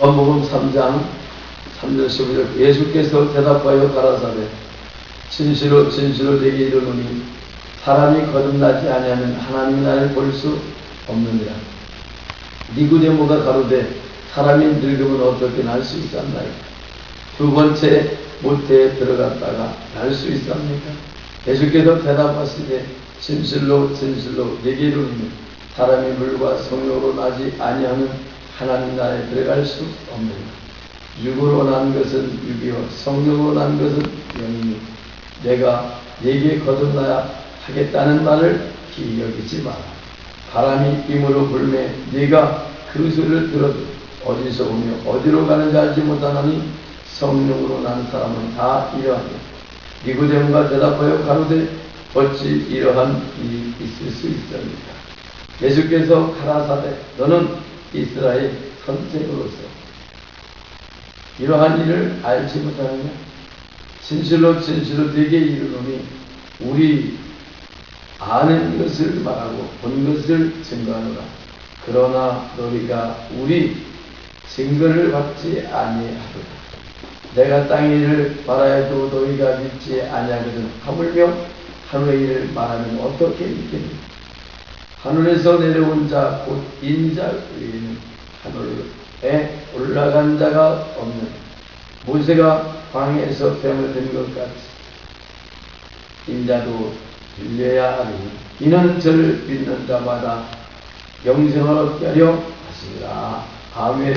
요한복음 3장 3절 15절 예수께서 대답하여 가라사대 진실로 진실로 내게 이르노니 사람이 거듭나지 아니하면 하나님 나를 볼 수 없느니라 니구데모가 가로되 사람이 늙으면 어떻게 날 수 있었나이까 두 번째 모태에 들어갔다가 날 수 있습니까? 예수께서 대답하시되 진실로 진실로 내게 이르노니 사람이 물과 성령으로 나지 아니하면 하나님 나라에 들어갈 수 없느니라 육으로 난 것은 육이요 성령으로 난 것은 영이니 내가 네게 거듭나야 하겠다는 말을 기여기지 마라. 바람이 힘으로 불매 네가 그 소리를 들어도 어디서 오며 어디로 가는지 알지 못하나니 성령으로 난 사람은 다 이러하니 니고데모가 대답하여 가로되 어찌 이러한 일이 있을 수 있습니까 예수께서 가라사대 너는 이스라엘 선택으로서 이러한 일을 알지 못하느냐? 진실로 진실로 네게 이르노니 우리 아는 것을 말하고 본 것을 증거하노라. 그러나 너희가 우리 증거를 받지 아니하도다. 내가 땅의 일을 말하여도 너희가 믿지 아니하거든 하물며 하늘의 일을 말하면 어떻게 믿겠니 하늘에서 내려온 자 곧 인자 위에는 하늘에 올라간 자가 없는 모세가 광에서 뱀을 든것 같이 인자도 들려야 하니 이는 저를 믿는 자마다 영생을 얻게 하려 하시니라 아멘.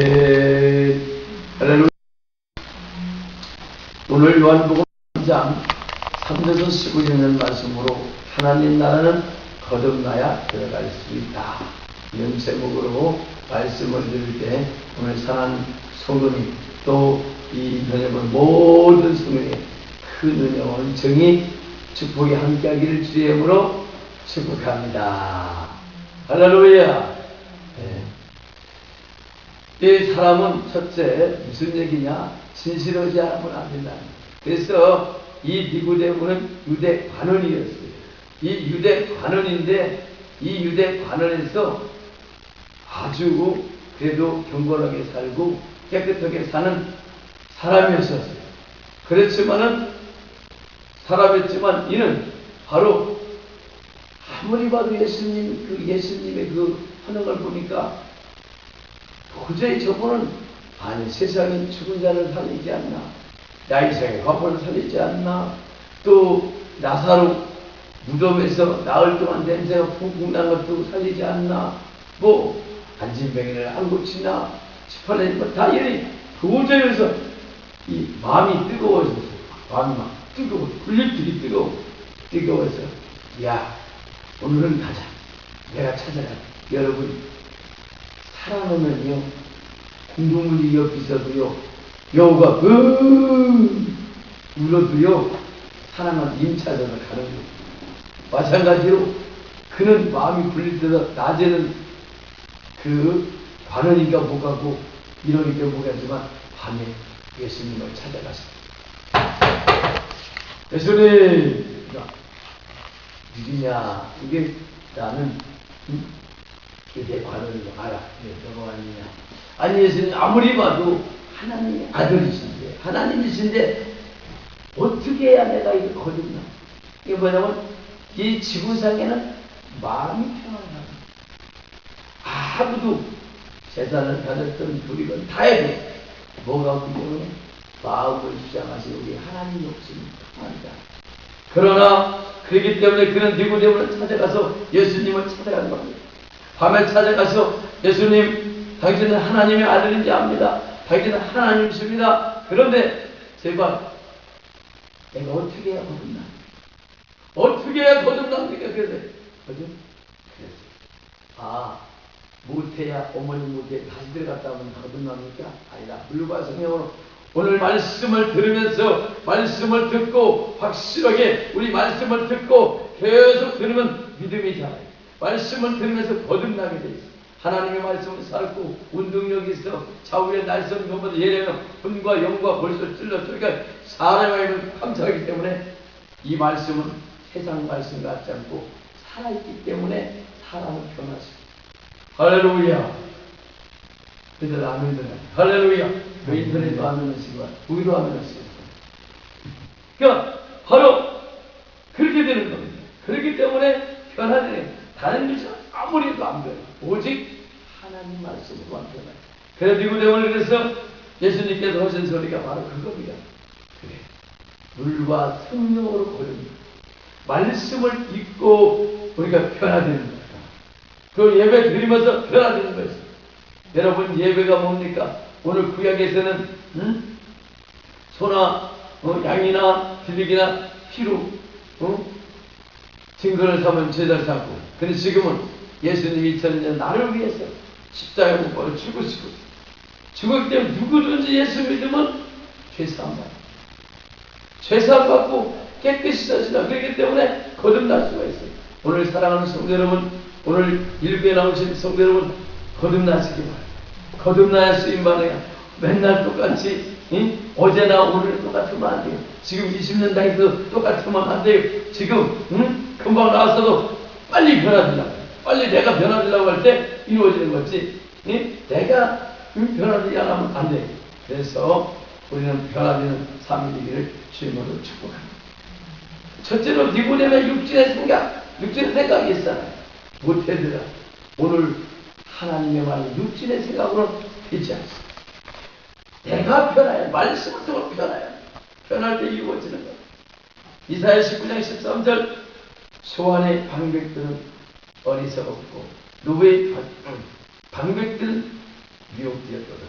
할렐루야. 오늘 요한복음 3장 3절에서 19절 말씀으로 하나님 나라는 거듭나야 들어갈 수 있다. 이런 제목으로 말씀을 드릴 때 오늘 사랑 성도님 또이 인터넷을 모든 성도의 큰 은혜와 정이 축복이 함께하기를 주의 이름으로 축복합니다. 할렐루야. 네. 이 사람은 첫째 무슨 얘기냐? 진실하지 않으면 안 된다. 그래서 이 니고데모는 유대 관원이었어요. 이 유대 관원인데 이 유대 관원에서 아주 그래도 경건하게 살고 깨끗하게 사는 사람이었었어요. 그렇지만은 사람이었지만 이는 바로 아무리 봐도 예수님 그 예수님의 그 하는 걸 보니까 도저히 저분은 아니 세상에 죽은 자를 살리지 않나 나이상의 화보를 살리지 않나 또 나사로 무덤에서 나흘 동안 냄새가 푹푹 난 것도 살리지 않나? 뭐 안진병이를 안 고치나 18년 뭐다 이리 도저히서 이 마음이 뜨거워졌어요 마음이 막 뜨거워 굴립들이 뜨거워 뜨거워서 야 오늘은 가자. 내가 찾아가. 여러분 살아놓으면요 공동물이 옆에 있어도요 여우가 으 울어도요 사람은 임 찾아서 가는 거예요 마찬가지로 그는 마음이 굴릴 때도 낮에는 그 관원이가 못 가고 이러니까 못 가지만 밤에 예수님을 찾아갔습니다. 예수님, 누구냐? 이게 나는 음? 내거 알아. 네, 너가 아니냐? 아니 예수님 아무리 봐도 하나님의 아들이신데 하나님이신데 어떻게 해야 내가 이거 거듭나? 이게 뭐냐면 이 지구상에는 마음이 편안하다. 아무도 재산을 가졌던 부리건 다 해도 뭐가 때문에 마음을 주장하신 우리 하나님 욕심이 강하다. 그러나 그렇기 때문에 그는 니고데모를 찾아가서 예수님을 찾아간 겁니다. 밤에 찾아가서 예수님 당신은 하나님의 아들인지 압니다. 당신은 하나님이십니다. 그런데 제발 내가 어떻게 해야 거듭나? 어떻게 해야 거듭납니까? 그래서 거듭? 그래서 아 못해야 어머니 못해 다시 들어갔다 오면 거듭납니까? 아니다. 물과 성령으로 오늘 말씀을 들으면서 말씀을 듣고 확실하게 우리 말씀을 듣고 계속 들으면 믿음이 자라요. 말씀을 들으면서 거듭나게 돼 있어. 하나님의 말씀을 살고 운동력이 있어 좌우의 날선 것보다 예레는 혼과 영과 벌써 찔러 그러니까 마음을 감사하기 때문에 이 말씀은 세상 말씀 같지 않고 살아있기 때문에 사람을 변화시켜 할렐루야. 그들 아멘들. 할렐루야. 그 인터넷도 아멘 하시고, 우리도 아멘 하시고. 그러니까, 바로 그렇게 되는 겁니다. 그렇기 때문에 변화되는, 다른 것은 아무리 해도 안 변해. 오직 하나님 말씀으로만 변해. 그래, 니고데모를 그래서 예수님께서 하신 소리가 바로 그겁니다. 그래. 물과 성령으로 거듭니다. 말씀을 읽고 우리가 변화되는 거예요. 그 예배 드리면서 변화되는 거예요. 여러분 예배가 뭡니까? 오늘 구약에서는 음? 소나 어, 양이나 비둘기나 피로 어? 증거를 삼은 제자를 삼고 근데 지금은 예수님이 2000년 나를 위해서 십자가에 못 박아 죽으시고 죽었기 때문에 누구든지 예수 믿으면 죄사함 받아 죄사함 받고 깨끗이 사시다 그렇기 때문에 거듭날 수가 있어요 오늘 사랑하는 성도 여러분 오늘 일부에 나오신 성도 여러분 거듭나시기 바랍니다 거듭나야 쓰임 받아야 맨날 똑같이 응? 어제나 오늘 똑같으면 안 돼요. 지금 20년 다니도 똑같으면 안 돼요. 지금 응? 금방 나왔어도 빨리 변화되려고 빨리 내가 변화되려고 할 때 이루어지는 거지. 응? 내가 응? 변화되지 않으면 안 돼. 그래서 우리는 변화되는 삶이 되기를 주님으로 축복합니다. 첫째로 니고데의 육신의 생각, 육신의 생각이 있잖아요. 못해들아 오늘 하나님의 말이 육신의 생각으로 되지 않습니다. 내가 변화해. 말씀을 통해 변화해. 변할 때 이루어지는 것. 이사야 19장 13절 소환의 방백들은 어리석었고 누구의 방백들은 미혹되었도다.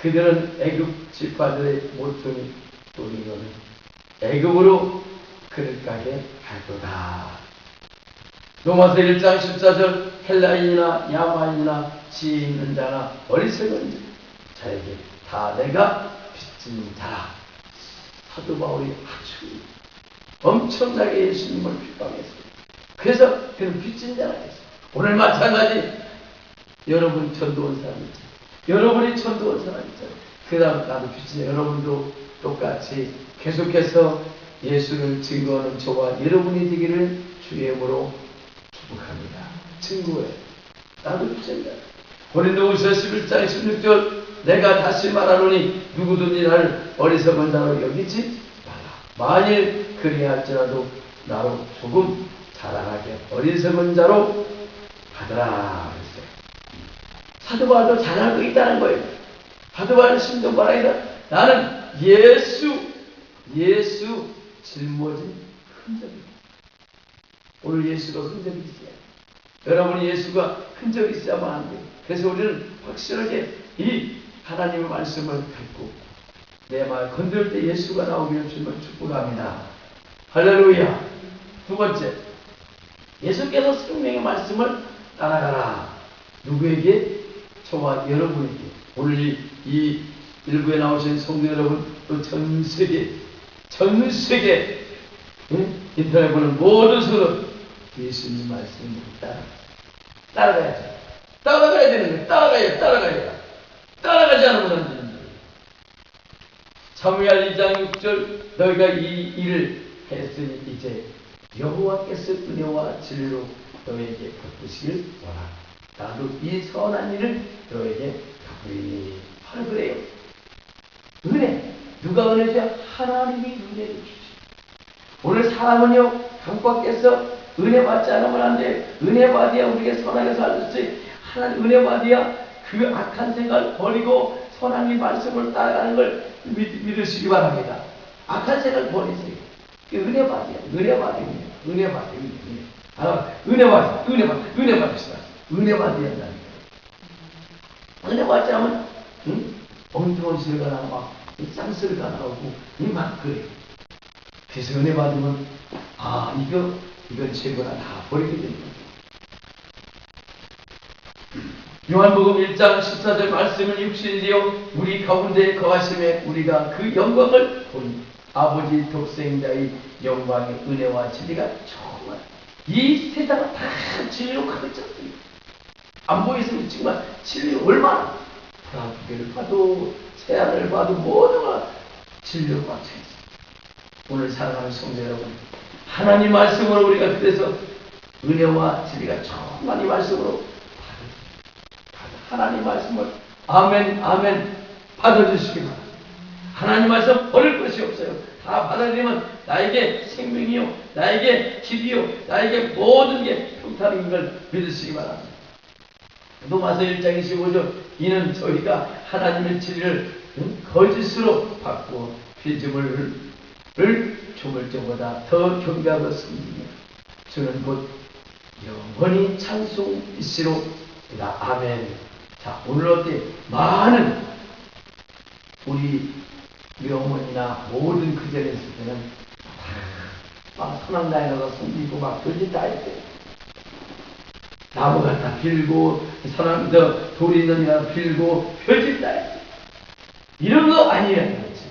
그들은 애굽 지파들의 모퉁이 돌리거는 애굽으로 그를 가게 할도다. 로마서 1장 14절 헬라인이나 야만이나 지혜 있는 자나 어리석은 자에게 다 내가 빚진 자라. 사도 바울이 아주 엄청나게 예수님을 핍박했어요. 그래서 그는 빚진 자라 했어요. 오늘 마찬가지 여러분 전도 온 사람 있잖아요. 여러분이 전도 온 사람 있잖아요. 그 다음 나도 빚진 자 여러분도 똑같이 계속해서 예수를 증거하는 저와 여러분이 되기를 주의 이름으로 축복합니다. 친구에 나도 자. 고린도후서 11장 16절 내가 다시 말하노니 누구든지 나를 어리석은 자로 여기지 마라. 만일 그리할지라도 나로 조금 자랑하게 어리석은 자로 하더라. 그랬어요. 사도 바울도 자랑할 거 있다는 거예요. 사도 바울은 심정 바라이다. 나는 예수, 예수 짊어진 흔적이다. 오늘 예수가 흔적이 있어요. 여러분이 예수가 흔적이 있어야만 안 돼요. 그래서 우리는 확실하게 이 하나님의 말씀을 듣고 내 말 건들 때 예수가 나오기를 주님을 축복합니다. 할렐루야. 두 번째, 예수께서 생명의 말씀을 따라가라. 누구에게? 저와 여러분에게. 오늘 이, 이 일부에 나오신 성도 여러분, 또 전 세계, 전 세계, 응? 인터넷 보는 모든 성도 예수님 말씀을 따라, 따라가야죠. 따라가야 되는 거예요. 따라가야, 따라가야. 따라가지 않으면 안 되는 거예요. 사무엘 2장 6절 너희가 이 일을 했으니 이제 여호와께서 은혜와 진리로 너에게 갚으시길 원하라. 나도 이 선한 일을 너에게 갚으리니 바로 그래요. 은혜. 누가 은혜 줘? 하나님이 은혜를 주시. 오늘 사람은요 강박해서 은혜 받지 않으면 안 돼. 은혜 받아야 우리가 선하게 살수 하나님 은혜 받아야 그 악한 생각을 버리고 이 말씀을 따라가는 걸 믿, 믿으시기 바랍니다. 악한 생각을 버리세요. 은혜 받아야 은혜 받아야 은혜 받아야 은혜. 은혜. 아, 은혜 받아, 은혜 받아, 은혜 받읍시다. 은혜 받아야 거예요. 은혜 받지 않으면 응? 엉뚱한 소리가 나고 막 쌍소리가 나오고 막 그래. 그래서 은혜 받으면 아 이거 이건 최고다 다 버리게 거예요. 요한복음 1장 14절 말씀은 육신이요 우리 가운데 거하심에 우리가 그 영광을 보니 아버지 독생자의 영광의 은혜와 진리가 정말 이 세상은 다 진리로 가득 찼습니다. 안 보이시면 정말 진리 얼마나 프라프기를 봐도 새하늘 봐도 걸 진리로 막혀 있습니다. 오늘 사랑하는 성도 여러분 하나님 말씀으로 우리가 그래서 은혜와 진리가 정말 이 말씀으로 하나님 말씀을 아멘 아멘 받아주시기 바랍니다. 하나님 말씀 버릴 것이 없어요. 다 받아들이면 나에게 생명이요, 나에게 길이요, 나에게 모든 게 평탄인 걸 믿으시기 바랍니다. 로마서 1장 25절 이는 저희가 하나님의 진리를 거짓으로 바꾸어 피조물을 죽을 때보다 더 경배하고 섬기며 저는 곧 영원히 찬송이시로다 아멘. 자 오늘 어때? 많은 우리 영혼이나 모든 그 전에 있을 때는 막 선악나에 가서 섬기고 막 별짓 다 했대요 나무 갖다 빌고 사람들 돌이 있는 데 가서 빌고 별짓 다. 이런 거 거지.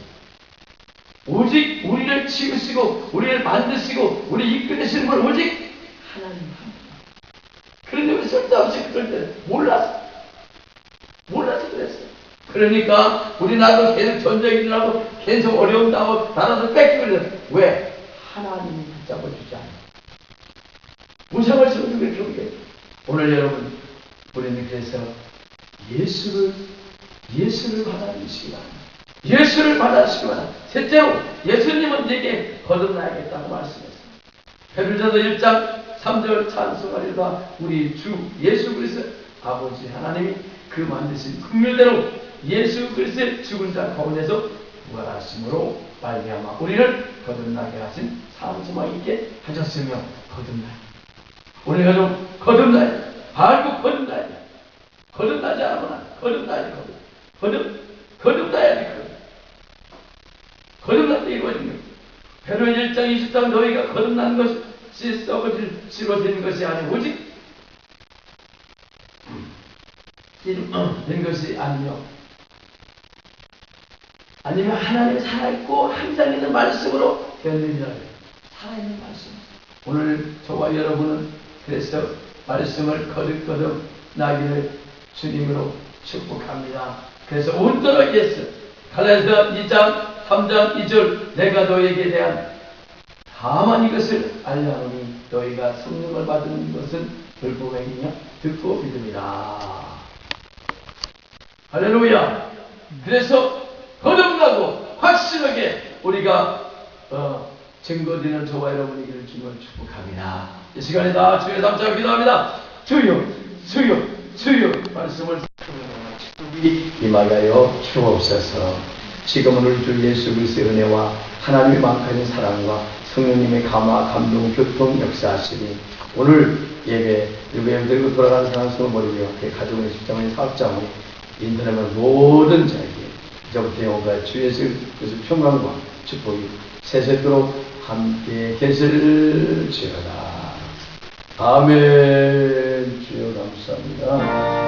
오직 우리를 치우시고 우리를 만드시고 우리 이끌으시는 건 오직 하나님. 그런데 왜 쓸데없이 그럴 때 몰랐어. 몰라서 그랬어. 그러니까 우리 나라도 계속 전쟁이 일어나고 계속 어려움 나고 나라도 그래. 왜? 하나님이 붙잡아 주지 않아. 무상을 게 그렇게 오늘 여러분 우리는 그래서 예수를 예수를 받아주시기 바랍니다. 예수를 받아주시기 바랍니다. 셋째로 예수님은 내게 거듭나야겠다고 말씀했어요. 베드로전서 1장 3절 찬송하리다 우리 주 예수 그리스도 아버지 하나님이 그 만드신 긍휼대로 예수 그리스도의 죽은 자 가운데서 부활하심으로 말미암아 우리를 거듭나게 하신 사무소마 있게 하셨으며 거듭나야 우리가 좀 거듭나야 돼. 알고 거듭나야 돼. 거듭나지 않으면 거듭나야 돼. 거듭. 거듭, 거듭나야 돼. 거듭. 거듭날 때 이루어진 거야. 베드로 1장 20장 너희가 거듭난 것이 썩어질 쓰러진 것이 아니고 오직 된 것이 아니며 아니면 하나님이 살아있고 항상 있는 말씀으로 되느니라 살아있는 말씀 오늘 저와 여러분은 그래서 말씀을 거듭거듭 나기를 주님으로 축복합니다. 그래서 온전하게 예수 갈라디아 2장 3장 2절 내가 너에게 대한 다만 이것을 알려노니 너희가 성령을 받은 것은 결국 행이냐 듣고 믿음이라. 할렐루야. 그래서 거듭나고 확실하게 우리가 어, 증거되는 저와 여러분에게를 주님을 축복합니다. 이 시간에 다 주의 담자 기도합니다. 주여, 주여, 주여 말씀을 축복이 임하여 주옵소서. 지금은 우리 주 예수 그리스도의 은혜와 하나님의 만큼의 사랑과 성령님의 감화, 감동, 교통 역사하시니 오늘 예배, 예배 들고 돌아가는 사람 손을 버리며 가정의 직장의 사업장의 인터넷의 모든 자에게 이제부터 영원과 주 예수 그리스도 평강과 축복이 세세토록 함께 계실지어다. 아멘. 주여 감사합니다.